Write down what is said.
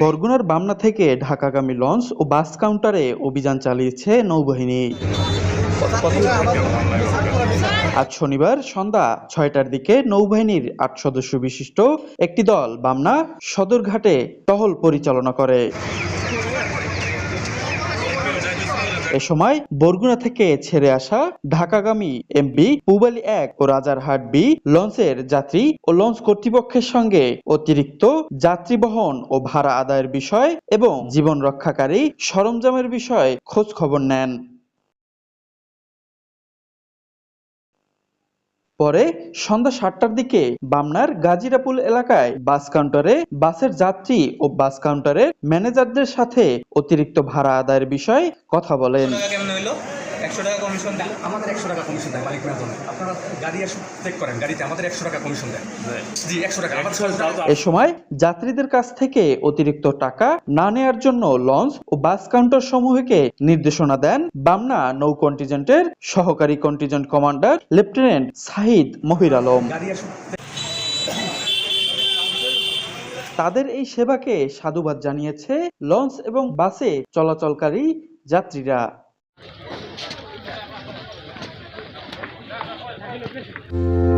বরগুনার বামনা থেকে ঢাকাগামী লঞ্চ ও বাস কাউন্টারে অভিযান চালিয়েছে নৌবাহিনী। আজ শনিবার সন্ধ্যা ছয়টার দিকে নৌবাহিনীর আট সদস্য বিশিষ্ট একটি দল বামনা সদরঘাটে টহল পরিচালনা করে। এ সময় বরগুনা থেকে ছেড়ে আসা ঢাকাগামী এমবি পুবালি এক ও রাজারহাট বি লঞ্চের যাত্রী ও লঞ্চ কর্তৃপক্ষের সঙ্গে অতিরিক্ত যাত্রী বহন ও ভাড়া আদায়ের বিষয় এবং জীবন রক্ষাকারী সরঞ্জামের বিষয়ে খোঁজ খবর নেন। পরে সন্ধ্যা সাতটার দিকে বামনার গাজিরাপুল এলাকায় বাস কাউন্টারে বাসের যাত্রী ও বাস কাউন্টারের ম্যানেজারদের সাথে অতিরিক্ত ভাড়া আদায়ের বিষয়ে কথা বলেন। একশো টাকা কমিশন দিল আমাদের একশো টাকা কমিশন দেয় মালিক মেয়াদ আপনারা গাড়ি এসে চেক করেন গাড়িতে আমাদের একশো টাকা কমিশন দেয়। জি একশো টাকা। এ সময় যাত্রীদের কাছ থেকে অতিরিক্ত টাকা না নেয়ার জন্য লঞ্চ ও বাস কাউন্টার সমূহকে নির্দেশনা দেন বামনা নৌ কন্টিজেন্টের সহকারী contingent commander lieutenant Sahid Mahir Alam. তাদের এই সেবাকে সাধুবাদ জানিয়েছে লঞ্চ এবং বাসে চলাচলকারী যাত্রীরা। Obrigado.